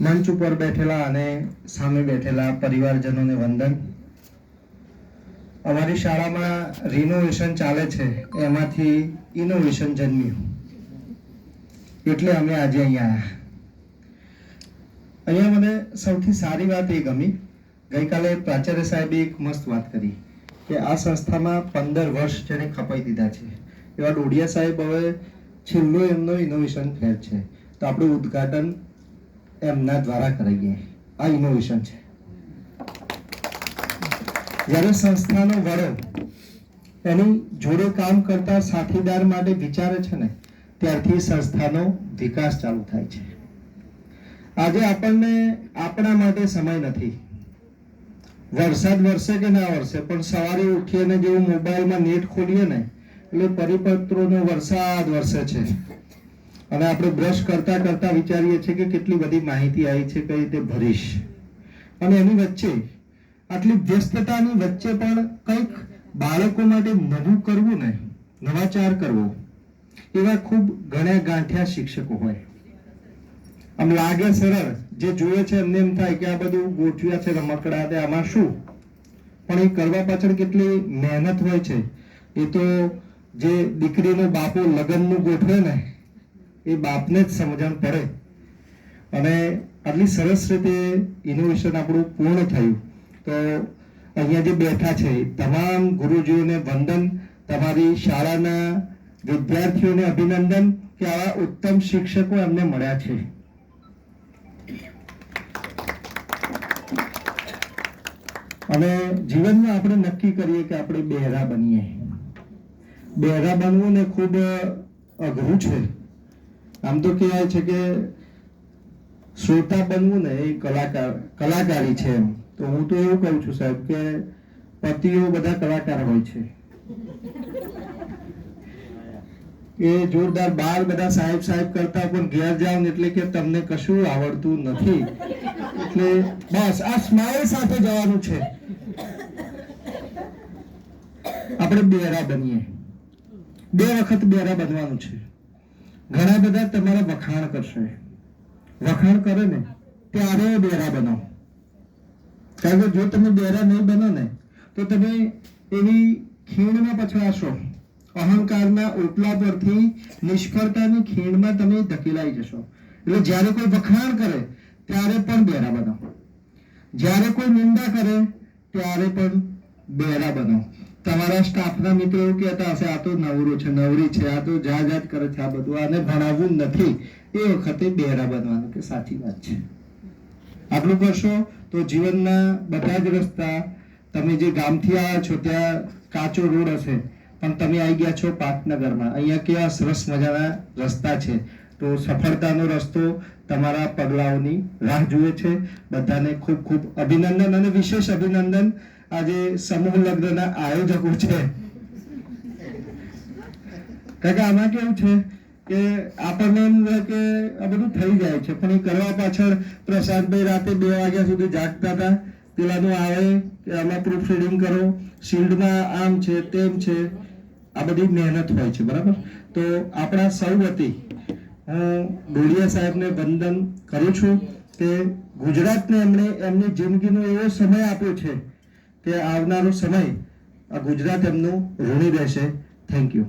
મંચ ઉપર બેઠેલા અને સામે બેઠેલા પરિવારજનોને વંદન. અમારી શાળામાં રિનોવેશન ચાલે છે, એમાંથી ઇનોવેશન જન્મ્યું. એટલે અમે આજે અહીંયા અહીંયા મને સૌથી સારી વાત એ ગમી. ગઈકાલે પ્રાચાર્ય સાહેબે એક મસ્ત વાત કરી કે આ સંસ્થામાં પંદર વર્ષ જેને ખપાઈ દીધા છે. એવા ડોડિયા સાહેબ હવે છેલ્લો એમનો ઇનોવેશન ફેર છે. તો આપણું ઉદ્ઘાટન એમના દ્વારા કરાવીએ આ ઇનોવેશન છે. જ્યારે સંસ્થાનો વડો એની જોડે કામ કરતા સાથીદાર માટે વિચારે છે ને, ત્યારથી સંસ્થાનો વિકાસ ચાલુ થાય છે. આજે આપણને આપણા માટે સમય નથી. વરસાદ વરસે કે ના વરસે, પણ સવારે ઉઠીએ ને જેવું મોબાઈલમાં નેટ ખોલીએ ને, એટલે પરિપત્રોનો વરસાદ વરસે છે. અને આપણે બ્રશ કરતા કરતા વિચારીએ છીએ કે કેટલી બધી માહિતી આવી છે, કઈ રીતે ભરીશ. અને એની વચ્ચે આટલી વ્યસ્તતાની વચ્ચે પણ કંઈક બાળકો માટે નવું કરવું ને નવાચાર કરવો. એવા ખૂબ ગણ્યા ગાંઠ્યા શિક્ષકો હોય. આમ લાગે સરળ, જે જોયે છે એમને એમ થાય કે આ બધું ગોઠવ્યા છે, રમકડા તે આમાં શું? પણ એ કરવા પાછળ કેટલી મહેનત હોય છે. એ તો જે દીકરીનો બાપો લગ્નનું ગોઠવે ને એ બાપને જ સમજણ પડે. અને આટલી સરસ રીતે ઇનોવેશન આપણું પૂર્ણ થયું. તો અહીંયા જે બેઠા છે, તમામ ગુરુજીઓને વંદન, તમારી શાળાના વિદ્યાર્થીઓને અભિનંદન કે આવા ઉત્તમ શિક્ષકો એમને મળ્યા છે. અને જીવનમાં આપણે નક્કી કરીએ કે આપણે બહેરા બનીએ. બહેરા બનવું ને ખૂબ અઘરું છે. આમ તો કહેવાય છે કે શ્રોતા બનવું ને એ કલાકાર, કલાકારી છે એમ. તો હું તો એવું કહું છું સાહેબ કે પતિઓ બધા કલાકાર હોય છે. એ જોરદાર બાર બધા સાહેબ સાહેબ કરતા પણ ઘેર જાવ એટલે કે તમને કશું આવડતું નથી. એટલે બસ, આ સ્માઇલ સાથે જવાનું છે. આપણે બેરા બનીએ. બે વખત બેરા બનવાનું છે. ઘણા બધા તમારા વખાણ કરશે. વખાણ કરે ને, ત્યારે બેરા બનો. કારણ કે જો તમે બેરા નહીં બનો ને, તો તમે એની ખીણમાં પછડાશો અહંકારના ઓટલા પરથી નિષ્ફળતાની ખીણમાં તમે ધકેલાઈ જશો. એટલે જ્યારે કોઈ વખાણ કરે, ત્યારે પણ બેરા બનો. જ્યારે કોઈ નિંદા કરે, ત્યારે પણ બેરા બનો. તમારા સ્ટાફના મિત્રો એવું કહેતા હશે, આ તો નવરો છે, નવરી છે, આ તો જા જાત કરે છે, આ બધું. આને ભણાવવું નથી. એ વખતે બેરા બનવાનું, કે સાચી વાત છે. આટલું કરશો તો જીવનના બધા જ રસ્તા, તમે જે ગામથી આવ્યા છો, ત્યાં કાચો રોડ હશે, પણ તમે આવી ગયા છો પાટનગરમાં. અહીંયા કેવા સરસ મજાના રસ્તા છે. તો સફળતાનો રસ્તો તમારા પગલાઓની રાહ જુએ છે. બધાને ખૂબ ખૂબ અભિનંદન અને વિશેષ અભિનંદન. આજે સમૂહ લગ્નના આયોજકો છે. કારણ કે આમાં કેવું છે કે આપણને એમ કે આ બધું થઈ જાય છે, પણ એ કરવા પાછળ પ્રશાંતભાઈ રાતે બે વાગ્યા સુધી જાગતા હતા. પેલાનું આવે કે આમાં પ્રૂફ રીડિંગ કરો. શિલ્ડમાં આમ છે, તેમ છે. આ બધી મહેનત હોય છે, બરાબર? તો આપણા સૌ વતી હું ડોડિયા સાહેબને વંદન કરું છું કે ગુજરાતને એમણે એમની જિંદગીનો એવો સમય આપ્યો છે કે આવનારો સમય આ ગુજરાત એમનું ઋણી રહેશે. Thank you